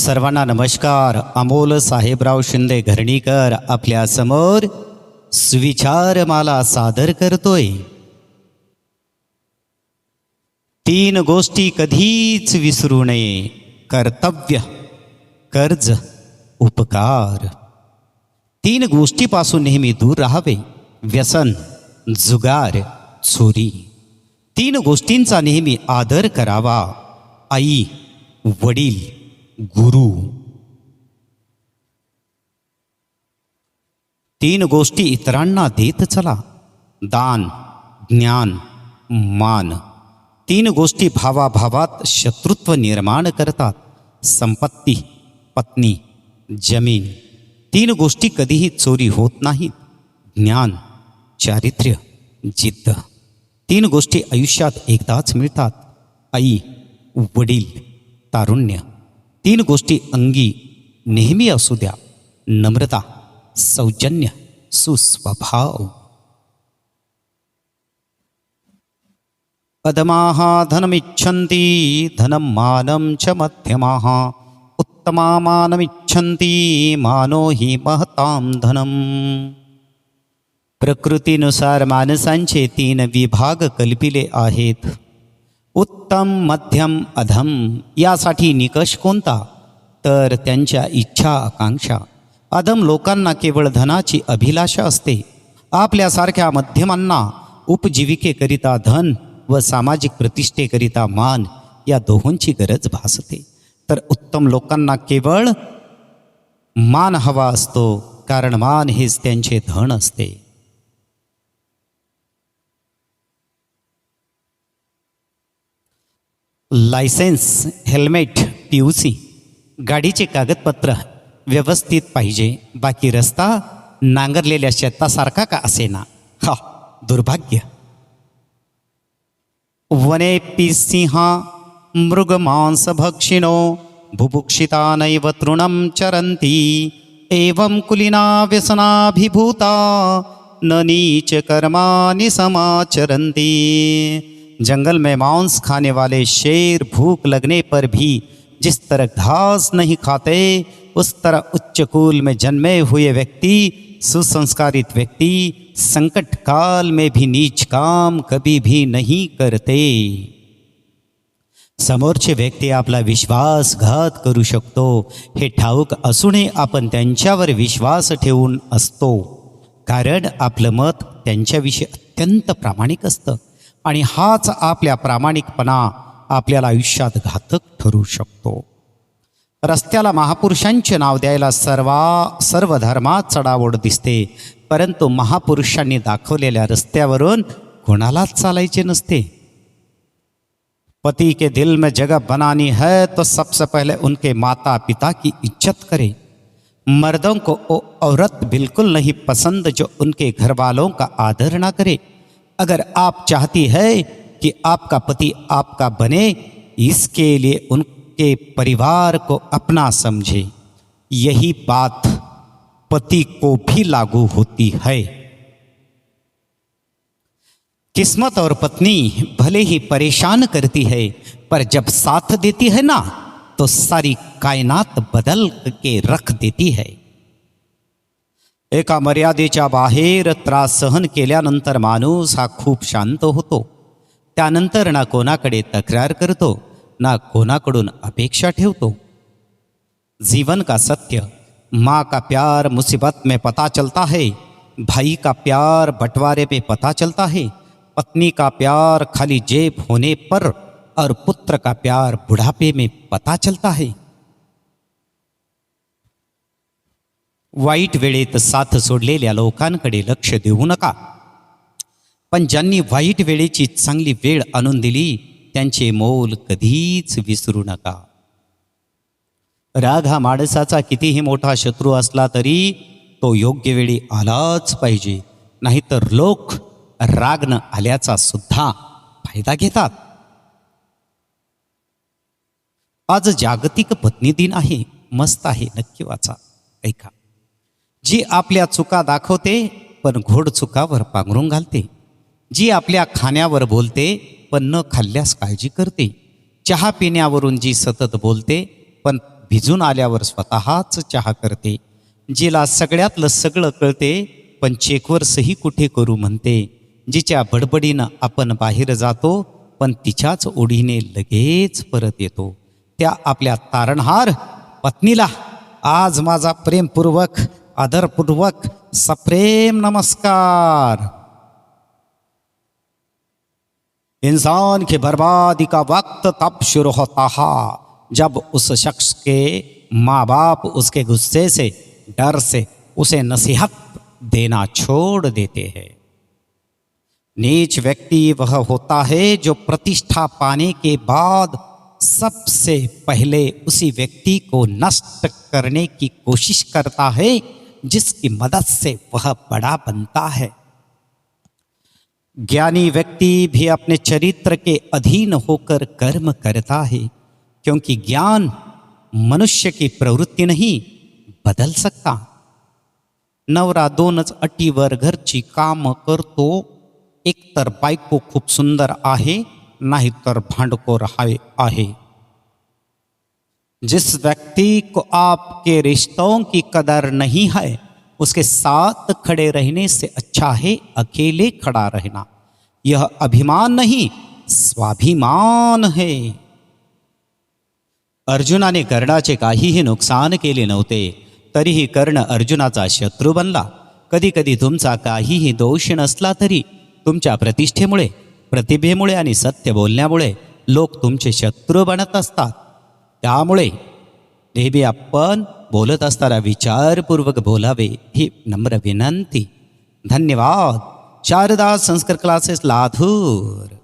सर्वांना नमस्कार. अमोल साहेबराव शिंदे घरणीकर आपल्यासमोर सुविचार माला सादर करतोय. तीन गोष्टी कधीच विसरू नये. कर्तव्य कर्ज उपकार. तीन गोष्टीपासून नेहमी दूर राहावे. व्यसन जुगार चोरी. तीन गोष्टींचा नेहमी आदर करावा. आई वडील गुरु। तीन गोष्टी इतरांना देत चला. दान ज्ञान मान. तीन गोष्टी भावाभावात शत्रुत्व निर्माण करतात. संपत्ती पत्नी जमीन. तीन गोष्टी कधीही चोरी होत नाहीत. ज्ञान चारित्र्य जिद्द. तीन गोष्टी आयुष्यात एकदाच मिळतात. आई वडील तारुण्य. तीन गोष्टी अंगी नेहमी असू नम्रता, सौजन्य, सुस्वभाव. अधमाः धनमिच्छन्ति, धनं मानं च मध्यमाः. उत्तमा मानमिच्छन्ति, मानो हि महतां धनम् प्रकृतीनुसार माणसांचे तीन विभाग कल्पिले आहेत. उत्तम मध्यम अधम यासाठी निकष कोणता? तर त्यांच्या इच्छा आकांक्षा. अधम लोकांना केवळ धनाची अभिलाषा असते. आपल्यासारख्या मध्यमांना उपजीविकेकरिता धन व सामाजिक प्रतिष्ठेकरिता मान या दोहोंची गरज भासते. तर उत्तम लोकांना केवळ मान हवा असतो कारण मान हेच त्यांचे धन असते. License helmet, P U C, गाडीचे कागदपत्र व्यवस्थित पाहिजे. बाकी रस्ता नांगरलेल्या शेतासारखा का असेना? हा, दुर्भाग्य. वने सिंहा मृगमांसभक्षिणो बुभुक्षिता नैव तृणं चरन्ति, एवं कुलिना व्यसनाभिभूता, न नीच कर्माणि समाचरन्ति। जंगल में मांस खाने वाले शेर भूख लगने पर भी जिस तरह घास नहीं खाते, उस तरह उच्च कुल में जन्मे हुए व्यक्ति, सुसंस्कारित व्यक्ति, संकट काल में भी नीच काम कभी भी नहीं करते। समोरचे व्यक्ती आपला विश्वासघात करू शकतो, हे ठाऊक असूनही आपण त्यांच्यावर विश्वास ठेवून असतो, कारण आपलं मत त्यांच्याविषयी अत्यंत प्रामाणिक असतं. आणि हाच आपल्या प्रामाणिकपणा आपल्याला आयुष्यात घातक ठरू शकतो. रस्त्याला महापुरुषांचे नाव द्यायला सर्वा, सर्व धर्मात चढावड दिसते. परंतु महापुरुषांनी दाखवलेल्या रस्त्यावरून कोणालाच चालायचे नसते. पति के दिल में जगह बनानी है तो सबसे पहले उनके माता पिता की इज़्ज़त करे। मर्दों को वो औरत बिल्कुल नहीं पसंद जो उनके घर वालों का आदर ना करे। अगर आप चाहती है कि आपका पति आपका बने, इसके लिए उनके परिवार को अपना समझे। यही बात पति को भी लागू होती है। किस्मत और पत्नी भले ही परेशान करती है, पर जब साथ देती है ना तो सारी कायनात बदल के रख देती है। एका मर्यादेच्या बाहेर त्रास सहन केल्यानंतर माणूस हा खूप शांत होतो. त्यानंतर ना कोणाकडे तक्रार करतो, ना कोणाकडून अपेक्षा ठेवतो. जीवन का सत्य, माँ का प्यार मुसीबत में पता चलता है, भाई का प्यार बंटवारे में पता चलता है, पत्नी का प्यार खाली जेब होने पर और पुत्र का प्यार बुढ़ापे में पता चलता है। वाईट वेळेत साथ सोडलेल्या लोकांकडे लक्ष देऊ नका. पण ज्यांनी वाईट वेळेची चांगली वेळ आणून दिली त्यांचे मोल कधीच विसरू नका. राग हा माणसाचा कितीही मोठा शत्रू असला तरी तो योग्य वेळी आलाच पाहिजे. नाहीतर लोक राग न आल्याचा सुद्धा फायदा घेतात. आज जागतिक पत्नी दिन आहे मस्त आहे नक्की वाचा ऐका. जी आपल्या चुका दाखवते पण घोड चुकावर पांघरून घालते. जी आपल्या खाण्यावर बोलते पण न खाल्ल्यास काळजी करते. चहा पिण्यावरून जी सतत बोलते पण भिजून आल्यावर स्वतःच चहा करते. जिला सगळ्यातलं सगळं कळते पण चेकवर सही कुठे करू म्हणते. जिच्या बडबडीनं आपण बाहेर जातो पण तिच्याच ओढीने लगेच परत येतो. त्या आपल्या तारणहार पत्नीला आज माझा प्रेमपूर्वक आदरपूर्वक सप्रेम नमस्कार। इंसान की बर्बादी का वक्त तब शुरू होता है, जब उस शख्स के माँ बाप उसके गुस्से से, डर से उसे नसीहत देना छोड़ देते हैं। नीच व्यक्ति वह होता है जो प्रतिष्ठा पाने के बाद सबसे पहले उसी व्यक्ति को नष्ट करने की कोशिश करता है जिसकी मदद से वह बड़ा बनता है। ज्ञानी व्यक्ति भी अपने चरित्र के अधीन होकर कर्म करता है, क्योंकि ज्ञान मनुष्य की प्रवृत्ति नहीं, बदल सकता। नवरा दोनच अटीवर घरची काम करतो, एकतर बायको खूप सुंदर आहे, नाहीतर भांडखोर हाय आहे। जिस व्यक्ति को आपके रिश्तों की कदर नहीं है, उसके साथ खड़े रहने से अच्छा है अकेले खड़ा रहना। यह अभिमान नहीं, स्वाभिमान है। अर्जुना अर्जुनाने कर्णाचे काहीही नुकसान केले नव्हते, तरीही कर्ण अर्जुनाचा शत्रू बनला। कधी कधी तुमचा काहीही दोष नसला तरी तुमच्या प्रतिष्ठेमुळे, प्रतिभेमुळे आणि सत्य बोलण्यामुळे लोक तुमचे शत्रू बनत असतात। त्यामुळे नेहमी आपण बोलत असताना विचारपूर्वक बोलावे ही नम्र विनंती. धन्यवाद. शारदा संस्कार क्लासेस लाथूर